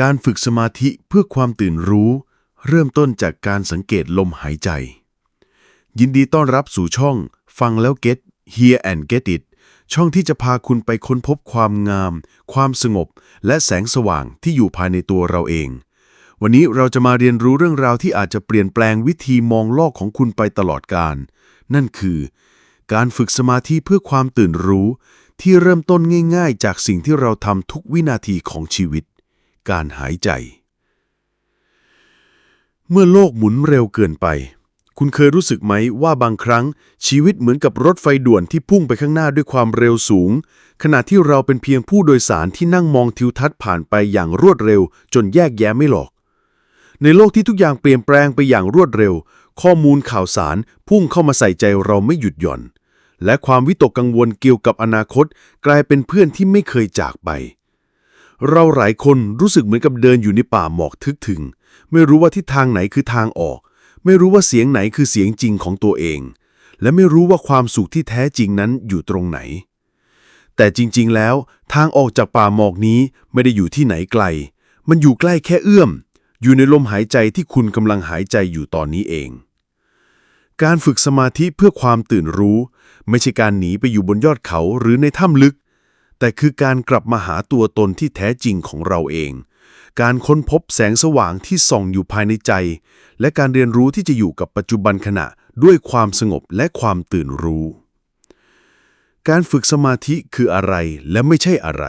การฝึกสมาธิเพื่อความตื่นรู้ เริ่มต้นจากการสังเกตลมหายใจ ยินดีต้อนรับสู่ช่อง ฟังแล้ว get hear and get it ช่องที่จะพาคุณไปค้นพบความงาม ความสงบ และแสงสว่างที่อยู่ภายในตัวเราเอง วันนี้เราจะมาเรียนรู้เรื่องราวที่อาจจะเปลี่ยนแปลงวิธีมองโลกของคุณไปตลอดกาลนั่นคือ การฝึกสมาธิเพื่อความตื่นรู้ ที่เริ่มต้นง่าย ๆ จากสิ่งที่เราทำทุกวินาทีของชีวิต การหายใจ เมื่อโลกหมุนเร็วเกินไป คุณเคยรู้สึกไหมว่าบางครั้งชีวิตเหมือนกับรถไฟด่วนที่พุ่งไปข้างหน้าด้วยความเร็วสูง ขณะที่เราเป็นเพียงผู้โดยสารที่นั่งมองทิวทัศน์ผ่านไปอย่างรวดเร็ว จนแยกแยะไม่หลอก ในโลกที่ทุกอย่างเปลี่ยนแปลงไปอย่างรวดเร็ว ข้อมูลข่าวสารพุ่งเข้ามาใส่ใจเราไม่หยุดหย่อนและความวิตกกังวลเกี่ยวกับอนาคต กลายเป็นเพื่อนที่ไม่เคยจากไป เราหลายคนรู้สึกเหมือนกับเดินอยู่ในป่าหมอกทึกถึง ไม่รู้ว่าทิศทางไหนคือทางออก ไม่รู้ว่าเสียงไหนคือเสียงจริงของตัวเอง และไม่รู้ว่าความสุขที่แท้จริงนั้นอยู่ตรงไหน แต่จริงๆ แล้วทางออกจากป่าหมอกนี้ไม่ได้อยู่ที่ไหนไกล มันอยู่ใกล้แค่เอื้อม อยู่ในลมหายใจที่คุณกำลังหายใจอยู่ตอนนี้เอง การฝึกสมาธิเพื่อความตื่นรู้ ไม่ใช่การหนีไปอยู่บนยอดเขาหรือในถ้ำลึก แต่คือการกลับมาหาตัวตนที่แท้จริงของเราเอง การค้นพบแสงสว่างที่ส่องอยู่ภายในใจ และการเรียนรู้ที่จะอยู่กับปัจจุบันขณะด้วยความสงบและความตื่นรู้ การฝึกสมาธิคืออะไรและไม่ใช่อะไร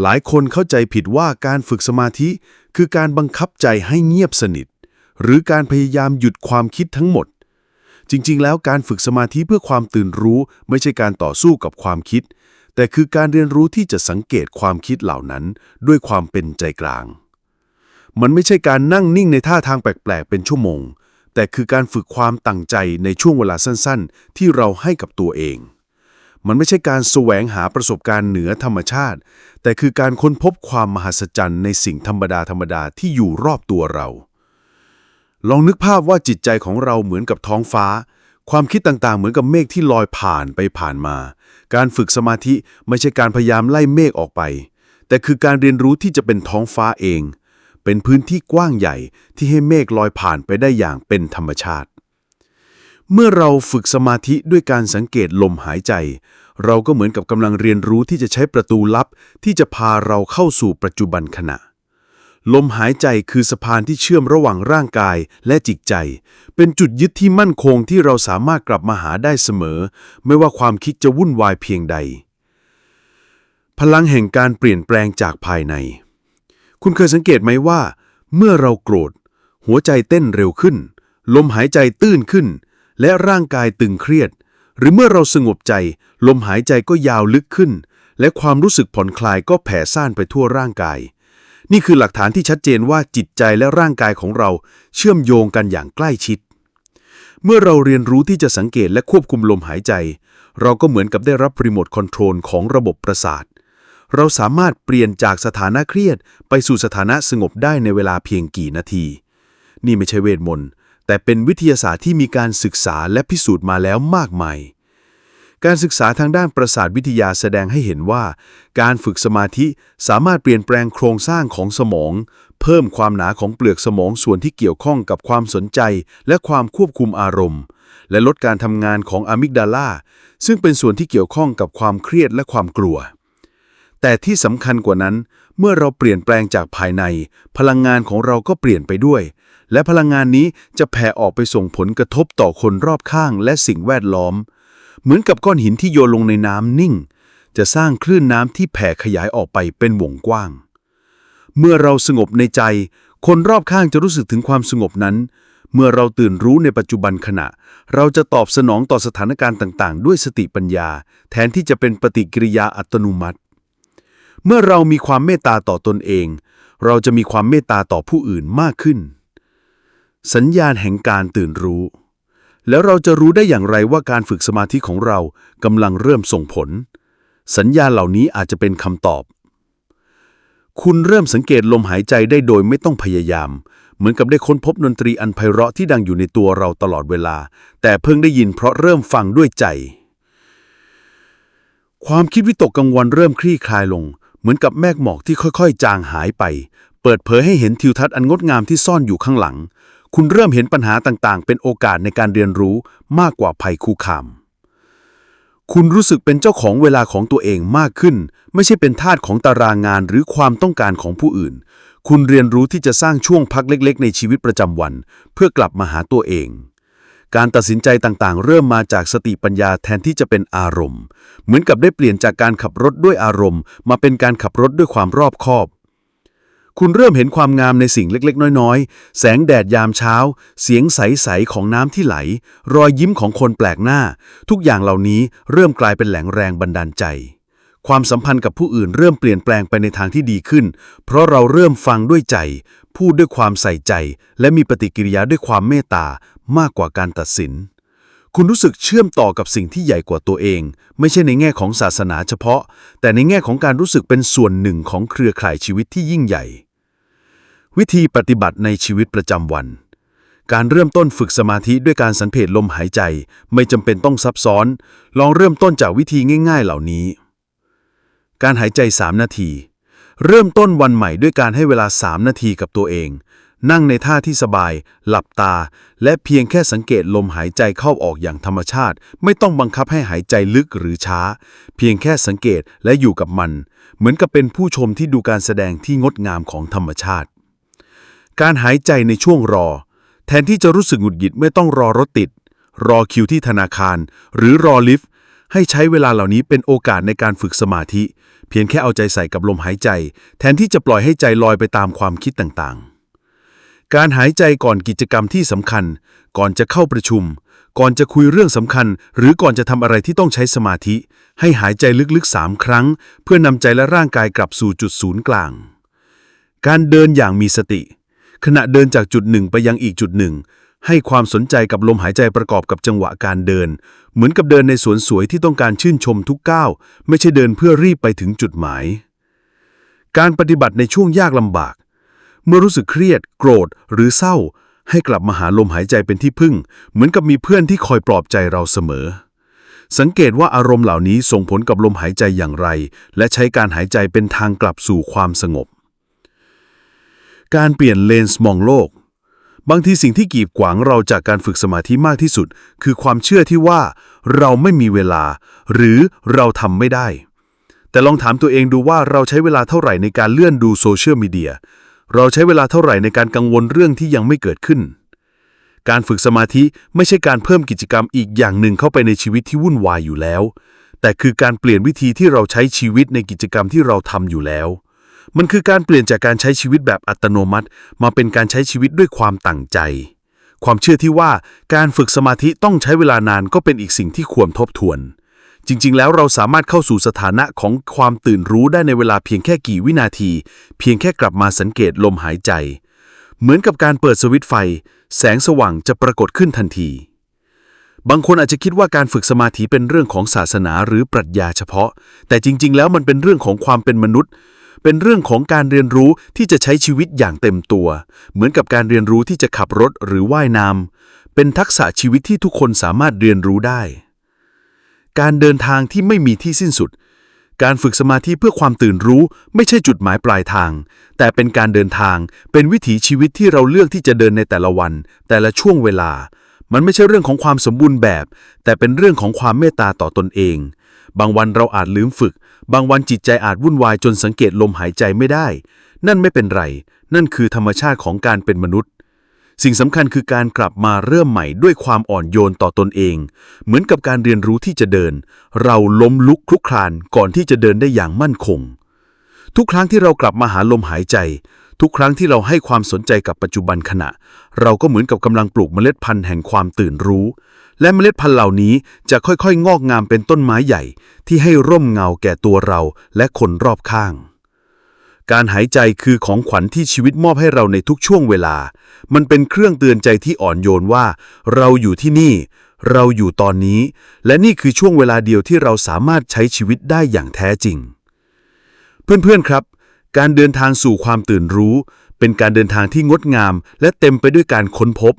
หลายคนเข้าใจผิดว่าการฝึกสมาธิคือการบังคับใจให้เงียบสนิท หรือการพยายามหยุดความคิดทั้งหมด จริงๆ แล้วการฝึกสมาธิเพื่อความตื่นรู้ ไม่ใช่การต่อสู้กับความคิด แต่คือการเรียนรู้ที่จะสังเกตความคิดเหล่านั้นด้วยความเป็นใจกลาง มันไม่ใช่การนั่งนิ่งในท่าทางแปลกๆ เป็นชั่วโมง แต่คือการฝึกความตั้งใจในช่วงเวลาสั้นๆ ที่เราให้กับตัวเอง มันไม่ใช่การแสวงหาประสบการณ์เหนือธรรมชาติ แต่คือการค้นพบความมหัศจรรย์ในสิ่งธรรมดาธรรมดาที่อยู่รอบตัวเรา ลองนึกภาพว่าจิตใจของเราเหมือนกับท้องฟ้า ความคิดต่างๆ เหมือนกับเมฆที่ลอยผ่านไปผ่านมา การฝึกสมาธิไม่ใช่การพยายามไล่เมฆออกไป แต่คือการเรียนรู้ที่จะเป็นท้องฟ้าเอง เป็นพื้นที่กว้างใหญ่ที่ให้เมฆลอยผ่านไปได้อย่างเป็นธรรมชาติ เมื่อเราฝึกสมาธิด้วยการสังเกตลมหายใจ เราก็เหมือนกับกำลังเรียนรู้ที่จะใช้ประตูลับที่จะพาเราเข้าสู่ปัจจุบันขณะ ลมหายใจคือสะพานที่เชื่อมระหว่างร่างกายและจิตใจ เป็นจุดยึดที่มั่นคงที่เราสามารถกลับมาหาได้เสมอ ไม่ว่าความคิดจะวุ่นวายเพียงใด พลังแห่งการเปลี่ยนแปลงจากภายใน คุณเคยสังเกตไหมว่า เมื่อเราโกรธ หัวใจเต้นเร็วขึ้น ลมหายใจตื้นขึ้น และร่างกายตึงเครียด หรือเมื่อเราสงบใจ ลมหายใจก็ยาวลึกขึ้น และความรู้สึกผ่อนคลายก็แผ่ซ่านไปทั่วร่างกาย นี่คือหลักฐานที่ชัดเจนว่าจิตใจและร่างกายของเราเชื่อมโยงกันอย่างใกล้ชิด เมื่อเราเรียนรู้ที่จะสังเกตและควบคุมลมหายใจ เราก็เหมือนกับได้รับรีโมทคอนโทรลของระบบประสาท เราสามารถเปลี่ยนจากสถานะเครียด ไปสู่สถานะสงบได้ในเวลาเพียงกี่นาที นี่ไม่ใช่เวทมนต์แต่เป็นวิทยาศาสตร์ที่มีการศึกษาและพิสูจน์มาแล้วมากมาย การศึกษาทางด้านประสาทวิทยาแสดงให้เห็นว่า การฝึกสมาธิสามารถเปลี่ยนแปลงโครงสร้างของสมอง เพิ่มความหนาของเปลือกสมองส่วนที่เกี่ยวข้องกับความสนใจ และความควบคุมอารมณ์ และลดการทำงานของอะมิกดาลาซึ่งเป็นส่วนที่เกี่ยวข้องกับความเครียดและความกลัว แต่ที่สำคัญกว่านั้น เมื่อเราเปลี่ยนแปลงจากภายใน พลังงานของเราก็เปลี่ยนไปด้วย และพลังงานนี้จะแผ่ออกไปส่งผลกระทบต่อคนรอบข้างและสิ่งแวดล้อม เหมือนกับก้อนหินที่โยนลงในน้ำนิ่ง จะสร้างคลื่นน้ำที่แผ่ขยายออกไปเป็นวงกว้าง เมื่อเราสงบในใจ คนรอบข้างจะรู้สึกถึงความสงบนั้น เมื่อเราตื่นรู้ในปัจจุบันขณะ เราจะตอบสนองต่อสถานการณ์ต่าง ๆ ด้วยสติปัญญา แทนที่จะเป็นปฏิกิริยาอัตโนมัติ เมื่อเรามีความเมตตาต่อตนเอง เราจะมีความเมตตาต่อผู้อื่นมากขึ้น สัญญาณแห่งการตื่นรู้ แล้วเราจะรู้ได้อย่างไรว่าการฝึกสมาธิของเรากำลังเริ่มส่งผล สัญญาเหล่านี้อาจจะเป็นคำตอบ คุณเริ่มสังเกตลมหายใจได้โดยไม่ต้องพยายาม เหมือนกับได้ค้นพบดนตรีอันไพเราะที่ดังอยู่ในตัวเราตลอดเวลา แต่เพิ่งได้ยินเพราะเริ่มฟังด้วยใจ ความคิดวิตกกังวลเริ่มคลี่คลายลง เหมือนกับแมกหมอกที่ค่อยๆ จางหายไป เปิดเผยให้เห็นทิวทัศน์อันงดงามที่ซ่อนอยู่ข้างหลัง คุณเริ่มเห็นปัญหาต่างๆ เป็นโอกาสในการเรียนรู้มากกว่าภัยคุกคาม คุณรู้สึกเป็นเจ้าของเวลาของตัวเองมากขึ้น ไม่ใช่เป็นทาสของตารางงานหรือความต้องการของผู้อื่น คุณเรียนรู้ที่จะสร้างช่วงพักเล็ก ๆ ในชีวิตประจำวัน เพื่อกลับมาหาตัวเองการตัดสินใจต่างๆ เริ่มมาจากสติปัญญาแทนที่จะเป็นอารมณ์ เหมือนกับได้เปลี่ยนจากการขับรถด้วยอารมณ์ มาเป็นการขับรถด้วยความรอบคอบ คุณเริ่มเห็นความงามในสิ่งเล็กๆ น้อยๆ แสงแดดยามเช้า เสียงใส ๆ ของน้ำที่ไหล รอยยิ้มของคนแปลกหน้า ทุกอย่างเหล่านี้เริ่มกลายเป็นแหล่งแรงบันดาลใจ ความสัมพันธ์กับผู้อื่นเริ่มเปลี่ยนแปลงไปในทางที่ดีขึ้น เพราะเราเริ่มฟังด้วยใจ พูดด้วยความใส่ใจ และมีปฏิกิริยาด้วยความเมตตามากกว่าการตัดสิน คุณรู้สึกเชื่อมต่อกับสิ่งที่ใหญ่กว่าตัวเอง ไม่ใช่ในแง่ของศาสนาเฉพาะ แต่ในแง่ของการรู้สึกเป็นส่วนหนึ่งของเครือข่ายชีวิตที่ยิ่งใหญ่ วิธีปฏิบัติในชีวิตประจำวัน การเริ่มต้นฝึกสมาธิด้วยการสังเกตลมหายใจ ไม่จำเป็นต้องซับซ้อน ลองเริ่มต้นจากวิธีง่าย ๆ เหล่านี้ การหายใจ 3 นาที เริ่มต้นวันใหม่ด้วยการให้เวลา 3 นาทีกับตัวเอง นั่งในท่าที่สบาย หลับตา และเพียงแค่สังเกตลมหายใจเข้าออกอย่างธรรมชาติ ไม่ต้องบังคับให้หายใจลึกหรือช้า เพียงแค่สังเกตและอยู่กับมัน เหมือนกับเป็นผู้ชมที่ดูการแสดงที่งดงามของธรรมชาติ การหายใจในช่วงรอ แทนที่จะรู้สึกหงุดหงิดไม่ต้องรอรถติด รอคิวที่ธนาคาร หรือรอลิฟต์ให้ใช้เวลาเหล่านี้เป็นโอกาสในการฝึกสมาธิ เพียงแค่เอาใจใส่กับลมหายใจ แทนที่จะปล่อยให้ใจลอยไปตามความคิดต่างๆ การหายใจก่อนกิจกรรมที่สำคัญ ก่อนจะเข้าประชุม ก่อนจะคุยเรื่องสำคัญ หรือก่อนจะทำอะไรที่ต้องใช้สมาธิ ให้หายใจลึกๆสามครั้ง เพื่อนำใจและร่างกายกลับสู่จุดศูนย์กลาง การเดินอย่างมีสติ ขณะเดินจากจุดหนึ่งไปยังอีกจุดหนึ่ง ให้ความสนใจกับลมหายใจประกอบกับจังหวะการเดิน เหมือนกับเดินในสวนสวยที่ต้องการชื่นชมทุกก้าวไม่ใช่เดินเพื่อรีบไปถึงจุดหมาย การปฏิบัติในช่วงยากลำบาก เมื่อรู้สึกเครียด โกรธ หรือเศร้า ให้กลับมาหาลมหายใจเป็นที่พึ่ง เหมือนกับมีเพื่อนที่คอยปลอบใจเราเสมอสังเกตว่าอารมณ์เหล่านี้ส่งผลกับลมหายใจอย่างไร และใช้การหายใจเป็นทางกลับสู่ความสงบ การเปลี่ยนเลนส์มองโลก บางทีสิ่งที่กีดขวางเราจากการฝึกสมาธิมากที่สุด คือความเชื่อที่ว่าเราไม่มีเวลา หรือเราทำไม่ได้ แต่ลองถามตัวเองดูว่าเราใช้เวลาเท่าไหร่ในการเลื่อนดูโซเชียลมีเดียเราใช้เวลาเท่าไหร่ในการกังวลเรื่องที่ยังไม่เกิดขึ้น การฝึกสมาธิไม่ใช่การเพิ่มกิจกรรมอีกอย่างหนึ่งเข้าไปในชีวิตที่วุ่นวายอยู่แล้ว แต่คือการเปลี่ยนวิธีที่เราใช้ชีวิตในกิจกรรมที่เราทำอยู่แล้ว มันคือการเปลี่ยนจากการใช้ชีวิตแบบอัตโนมัติ มาเป็นการใช้ชีวิตด้วยความตั้งใจ ความเชื่อที่ว่าการฝึกสมาธิต้องใช้เวลานานก็เป็นอีกสิ่งที่ควรทบทวน จริง ๆ แล้วเราสามารถเข้าสู่สถานะของความตื่นรู้ได้ในเวลาเพียงแค่กี่วินาที เพียงแค่กลับมาสังเกตลมหายใจ เหมือนกับการเปิดสวิตช์ไฟ แสงสว่างจะปรากฏขึ้นทันทีบางคนอาจจะคิดว่าการฝึกสมาธิเป็นเรื่องของศาสนาหรือปรัชญาเฉพาะ แต่จริง ๆ แล้วมันเป็นเรื่องของความเป็นมนุษย์ เป็นเรื่องของการเรียนรู้ที่จะใช้ชีวิตอย่างเต็มตัว เหมือนกับการเรียนรู้ที่จะขับรถหรือว่ายน้ำเป็นทักษะชีวิตที่ทุกคนสามารถเรียนรู้ได้ การเดินทางที่ไม่มีที่สิ้นสุด การฝึกสมาธิเพื่อความตื่นรู้ไม่ใช่จุดหมายปลายทาง แต่เป็นการเดินทาง เป็นวิถีชีวิตที่เราเลือกที่จะเดินในแต่ละวัน แต่ละช่วงเวลา มันไม่ใช่เรื่องของความสมบูรณ์แบบ แต่เป็นเรื่องของความเมตตาต่อตนเอง บางวันเราอาจลืมฝึก บางวันจิตใจอาจวุ่นวายจนสังเกตลมหายใจไม่ได้ นั่นไม่เป็นไร นั่นคือธรรมชาติของการเป็นมนุษย์ สิ่งสำคัญคือการกลับมาเริ่มใหม่ด้วยความอ่อนโยนต่อตนเอง เหมือนกับการเรียนรู้ที่จะเดิน เราล้มลุกคลุกคลานก่อนที่จะเดินได้อย่างมั่นคง ทุกครั้งที่เรากลับมาหาลมหายใจ ทุกครั้งที่เราให้ความสนใจกับปัจจุบันขณะ เราก็เหมือนกับกำลังปลูกเมล็ดพันธุ์แห่งความตื่นรู้ และเมล็ดพันธุ์เหล่านี้จะค่อยๆ งอกงามเป็นต้นไม้ใหญ่ ที่ให้ร่มเงาแก่ตัวเราและคนรอบข้าง การหายใจคือของขวัญที่ชีวิตมอบให้เราในทุกช่วงเวลา มันเป็นเครื่องเตือนใจที่อ่อนโยนว่า เราอยู่ที่นี่ เราอยู่ตอนนี้ และนี่คือช่วงเวลาเดียวที่เราสามารถใช้ชีวิตได้อย่างแท้จริง เพื่อนๆครับ การเดินทางสู่ความตื่นรู้ เป็นการเดินทางที่งดงาม และเต็มไปด้วยการค้นพบ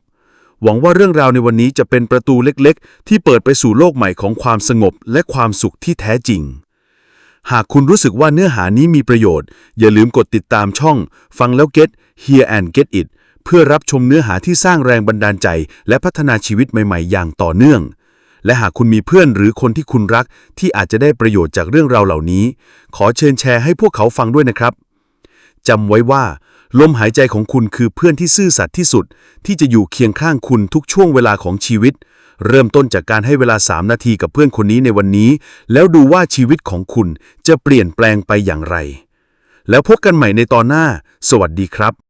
หวังว่าเรื่องราวในวันนี้จะเป็นประตูเล็กๆ ที่เปิดไปสู่โลกใหม่ของความสงบและความสุขที่แท้จริง หากคุณรู้สึกว่าเนื้อหานี้มีประโยชน์ อย่าลืมกดติดตามช่อง ฟังแล้ว get hear and get it เพื่อรับชมเนื้อหาที่สร้างแรงบันดาลใจ และพัฒนาชีวิตใหม่ๆ อย่างต่อเนื่อง และหากคุณมีเพื่อนหรือคนที่คุณรัก ที่อาจจะได้ประโยชน์จากเรื่องราวเหล่านี้ ขอเชิญแชร์ให้พวกเขาฟังด้วยนะครับจำไว้ว่า ลมหายใจของคุณคือเพื่อนที่ซื่อสัตย์ที่สุด ที่จะอยู่เคียงข้างคุณทุกช่วงเวลาของชีวิต เริ่มต้นจากการให้เวลา 3 นาทีกับเพื่อนคนนี้ในวันนี้ แล้วดูว่าชีวิตของคุณจะเปลี่ยนแปลงไปอย่างไร แล้วพบกันใหม่ในตอนหน้า สวัสดีครับ